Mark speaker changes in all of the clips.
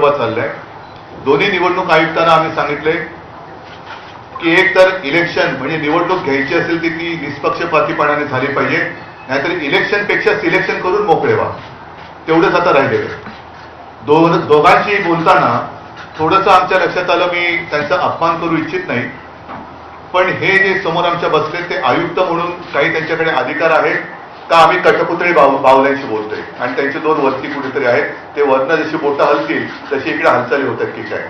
Speaker 1: चाललाय. दोन्ही निवडणूक आयुक्तांना आम्ही सांगितले की एक तर इलेक्शन म्हणजे निवडणूक घ्यायची असेल ती ती निष्पक्षपातीपणाने झाली पाहिजे. नाहीतर इलेक्शनपेक्षा सिलेक्शन करून मोकळे व्हा. तेवढंच आता राहिलेलं दोन दोघांशी बोलताना थोडंसं आमच्या लक्षात आलं मी त्यांचा अपमान करू इच्छित नाही. पण हे जे समोर आमच्या बसले ते आयुक्त म्हणून काही त्यांच्याकडे अधिकार आहेत. का आम्ही कठपुतळी बाव बावल्यांशी बोलतोय? आणि त्यांचे दोन वस्ती कुठेतरी आहेत. ते वरनं जशी बोटं हलतील तशी इकडे हालचाली होतात की काय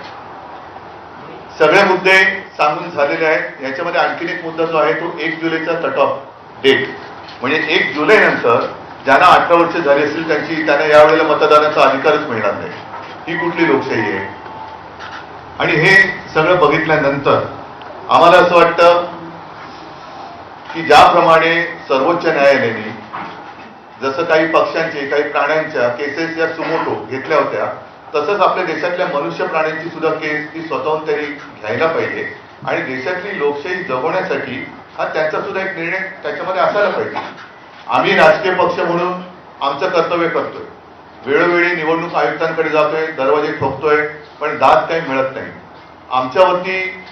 Speaker 1: सगळे मुद्दे सांगून झालेले आहेत. याच्यामध्ये आणखीन एक मुद्दा जो आहे तो एक जुलैचा कट ऑफ डेट म्हणजे एक जुलै नंतर ज्यांना अठरा वर्ष झाली असतील त्यांची त्यांना यावेळेला मतदानाचा अधिकारच मिळणार नाही. ही कुठली लोकशाही आहे? आणि हे सगळं बघितल्यानंतर आम्हाला असं वाटतं की ज्याप्रमाणे सर्वोच्च न्यायालयाने जसं काही पक्ष्यांचे काही प्राण्यांच्या केसेस या सुमोटो घेतल्या होत्या तसंच आपल्या देशातल्या मनुष्य प्राण्यांची सुद्धा केस ती स्वतःहून तरी घ्यायला पाहिजे. आणि देशातली लोकशाही जगवण्यासाठी हा त्यांचा सुद्धा एक निर्णय त्याच्यामध्ये असायला पाहिजे. आम्ही राजकीय पक्ष म्हणून आमचं कर्तव्य करतोय. वेळोवेळी निवडणूक आयुक्तांकडे जातोय दरवाजे ठोकतोय पण दाद काही मिळत नाही. आमच्यावरती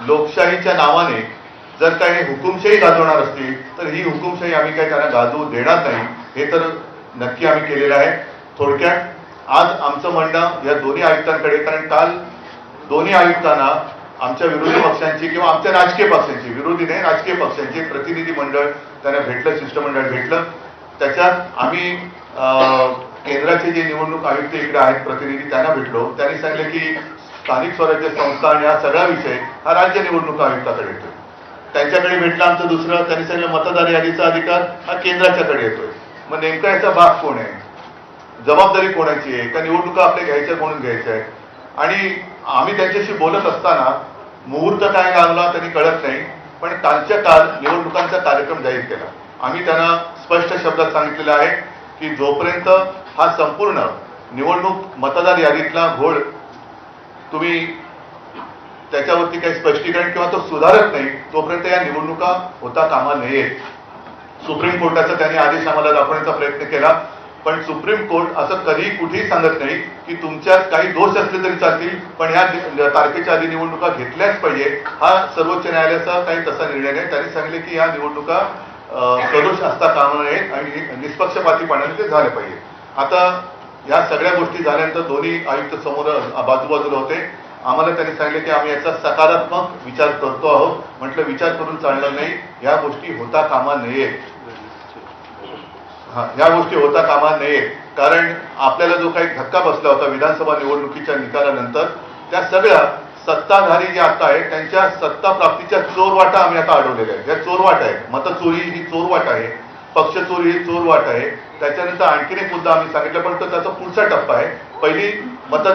Speaker 1: लोकशाहीच्या नावाने जर काही हुकुमशाही गाजवणार असतील तर ही हुकुमशाही आम्ही काही त्यांना गाजवू देणार नाही. हे तर नक्की आम्ही केलेलं आहे. थोडक्यात आज आमचं म्हणणं या दोन्ही आयुक्तांकडे कारण काल दोन्ही आयुक्तांना आमच्या विरोधी पक्षांची किंवा आमच्या राजकीय पक्षांची विरोधी नाही राजकीय पक्षांची प्रतिनिधी मंडळ त्यांना भेटलं शिष्टमंडळ भेटलं. त्याच्यात आम्ही अं, केंद्राचे जे निवडणूक आयुक्त इकडे आहेत प्रतिनिधी त्यांना भेटलो. त्यांनी सांगितलं की स्थानिक स्वराज्य संस्था आणि हा सगळा विषय हा राज्य निवडणूक आयुक्ताकडे येतो त्यांच्याकडे भेटला आमचं दुसरं त्यांनी सांगितलं मतदार यादीचा अधिकार हा केंद्राच्याकडे येतोय. मग नेमका याचा भाग कोण आहे? जबाबदारी कोणाची आहे? का निवडणुका आपल्या घ्यायच्या म्हणून घ्यायच्या आहे आणि आम्ही त्यांच्याशी बोलत असताना मुहूर्त काय लागला त्यांनी कळत नाही पण कालच्या काल निवडणुकांचा कार्यक्रम जाहीर केला. आम्ही त्यांना स्पष्ट शब्दात सांगितलेलं आहे की जोपर्यंत हा संपूर्ण निवडणूक मतदार यादीतला घोळ तुम्ही त्याच्यावरती काही स्पष्टीकरण किंवा तो सुधारत नाही तोपर्यंत या निवडणुका होता कामा नयेत. सुप्रीम कोर्टाचा त्यांनी आदेश आम्हाला दाखवण्याचा प्रयत्न केला पण सुप्रीम कोर्ट असं कधीही कुठेही सांगत नाही की तुमच्यात काही दोष असले तरी चालतील पण ह्या तारखेच्या आधी निवडणुका घेतल्याच पाहिजे. हा सर्वोच्च न्यायालयाचा काही तसा निर्णय नाही. त्यांनी सांगितले की या निवडणुका प्रदोष असता कामा नयेत आणि निष्पक्षपातीपणाने ते झाले पाहिजे. आता या सगळ्या गोष्टी झाल्यानंतर दोन्ही आयुक्त समोर बाजूबाजूला होते. आम्हाला त्यांनी सांगितले की आम्ही याचा सकारात्मक विचार करतो आहोत. म्हटलं विचार करून चालणार नाही. या गोष्टी होता कामा नये. हा या गोष्टी होता कामा नये. कारण आपल्याला जो काही धक्का बसला होता विधानसभा निवडणुकीच्या निकालानंतर त्या सगळ्या सत्ताधारी जे आता आहेत त्यांच्या सत्ता प्राप्तीच्या चोरवाटा आम्ही आता अडवलेल्या आहेत. या चोरवाट आहे मतचोरी ही चोरवाट आहे पक्ष चोरी ही चोरवाट आहे. त्याच्यानंतर आणखीन एक मुद्दा आम्ही सांगितला पण तो त्याचा पुढचा टप्पा आहे. पहिली मतदार